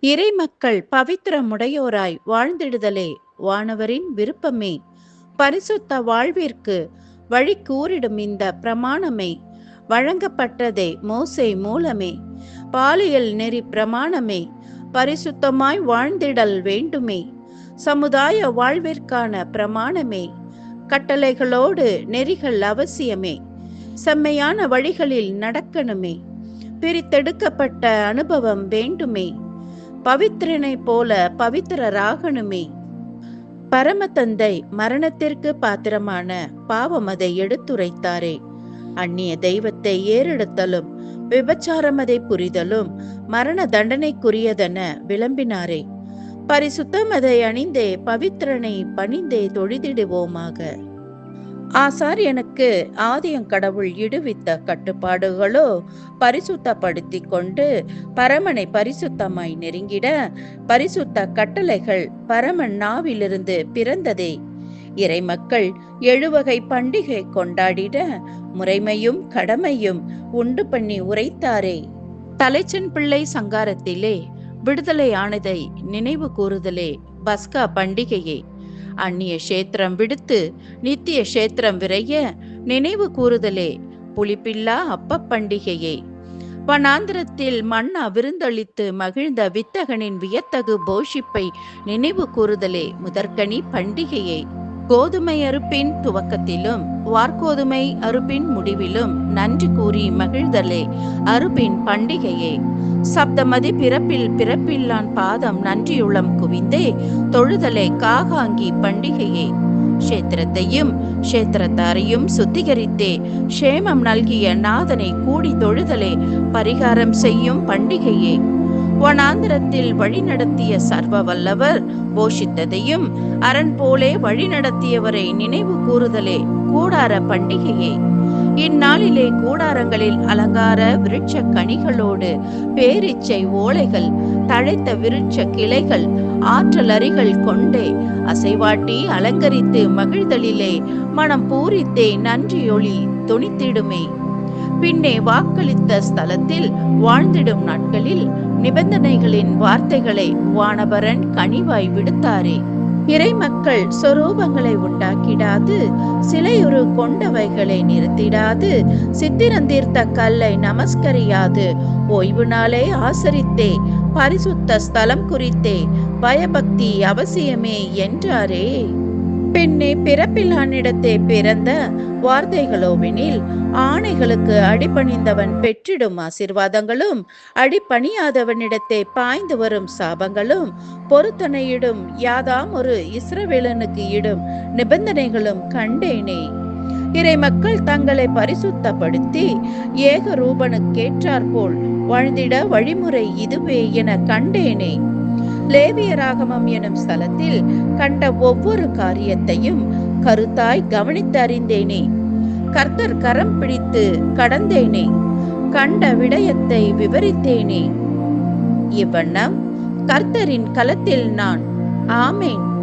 இறைமக்கள் பவித்திரமுடையோராய் வாழ்ந்திடுதலே வானவரின் விருப்பமே. பரிசுத்த வாழ்விற்கு வழி கூறிடும் இந்த பிரமாணமே. வழங்கப்பட்டதே மோசை மூலமே. பாலியல் நெறி பிரமாணமே. பரிசுத்தமாய் வாழ்ந்திடல் வேண்டுமே. சமுதாய வாழ்விற்கான பிரமாணமே. கட்டளைகளோடு நெறிகள் அவசியமே. செம்மையான வழிகளில் நடக்கணுமே. பிரித்தெடுக்கப்பட்ட அனுபவம் வேண்டுமே. பவித்திரனை போல பவித்திரராகணுமே பரமதந்தை மரணத்திற்கு பாத்திரமான பாவம் அதை எடுத்துரைத்தாரே. அந்நிய தெய்வத்தை ஏறெடுத்தலும் விபச்சாரம் அதை புரிதலும் மரண தண்டனைக்குரியதென விளம்பினாரே. பரிசுத்தம் அதை அணிந்தே பவித்திரனை பணிந்தே தொழுதிடுவோமாக. ஆசாரியனுக்கு ஆதியங்கடவுள் இடுவித்த கட்டுப்பாடுகளோ பரிசுத்தப்படுத்தி கொண்டு பரமனை பரிசுத்தமாய் நெருங்கிட பரிசுத்த கட்டளைகள் பரமன் நாவிலிருந்து பிறந்ததே. இறைமக்கள் எழுவகை பண்டிகை கொண்டாடிட முறைமையும் கடமையும் உண்டு பண்ணி உரைத்தாரே. தலைச்சன் பிள்ளை சங்காரத்திலே விடுதலையானதை நினைவு கூறுதலே. பஸ்கா பண்டிகையே. அந்நிய கஷேத்திரம் விடுத்து நித்திய கஷேத்திரம் விரைய நினைவு கூறுதலே புளிப்பில்லா அப்ப பண்டிகையே. வனாந்திரத்தில் மன்னா விருந்தளித்து மகிழ்ந்த வித்தகனின் வியத்தகு போஷிப்பை நினைவு கூறுதலே முதற்கனி பண்டிகையை. கோதுமை அறுப்பின் துவக்கத்திலும் வார்கோதுமை அறுப்பின் முடிவிலும் நன்றி கூறி மகிழ்தலே. அறுப்பின் பண்டிகையே சப்தமதி பிறப்பில் பிறப்பில்லான் பாதம் நன்றியுளம் குவிந்தே தொழுதலே காகாங்கி பண்டிகையே. க்ஷேத்திரத்தையும் க்ஷேத்திரத்தாரையும் சுத்திகரித்தே க்ஷேமம் நல்கிய நாதனை கூடி தொழுதலே பரிகாரம் செய்யும் பண்டிகையே. வனாந்திரத்தில் வழிநடத்திய சர்வ வல்லவர் போஷித்ததையும் அரண் போலே வழிநடத்தியவரை நினைவு கூறுதலே கூடார பண்டிகையே. இந்நாளிலே கூடாரங்களில் அலங்கார விருட்ச கனிகளோடு பேரிச்சை ஓலைகள் தழைத்த விருட்ச கிளைகள் ஆற்றல் அரிகள் கொண்டே அசைவாட்டி அலங்கரித்து மகிழ்தலிலே மனம் பூரித்தே நன்றியொளி துணித்திடுமே பின்னே வாக்களித்த ஸ்தலத்தில் வாழ்ந்திடும் நாட்களில் நிபந்தனைகளின் வார்த்தைகளை வானபரன் கனிவாய் விடுத்தாரே. இறைமக்கள் சொரூபங்களை உண்டாக்கிடாது சிலையுரு கொண்டவைகளை நிறுத்திடாது சித்திரந்தீர்த்த கல்லை நமஸ்கரியாது. ஓய்வு நாளை ஆசரித்தே பரிசுத்த ஸ்தலம் குறித்தே பயபக்தி அவசியமே என்றாரே. பெண்ணே பிறப்பிலானிடத்தே பிறந்த வார்த்தைகளோவெனில் ஆணைகளுக்கு அடிபணிந்தவன் பெற்றிடும் ஆசிர்வாதங்களும் அடிபணியாதவனிடத்தே பாய்ந்து வரும் சாபங்களும் பொருத்தனையிடும் யாதாம் ஒரு இஸ்ரவேலனுக்கு இடும் நிபந்தனைகளும் கண்டேனே. இறை மக்கள் தங்களை பரிசுத்தப்படுத்தி ஏக ரூபனுக்கேற்றாற்போல் வாழ்ந்திட வழிமுறை இதுவே என கண்டேனே. லேவியராகமம் எனும் ஸ்தலத்தில் கண்ட ஒவ்வொரு காரியத்தையும் கருத்தாய் கவனித்து அறிந்தேனே கர்த்தர் கரம் பிடித்து கடந்தேனே. கண்ட விடயத்தை விவரித்தேனே. இவ்வண்ணம் கர்த்தரின் களத்தில் நான். ஆமேன்.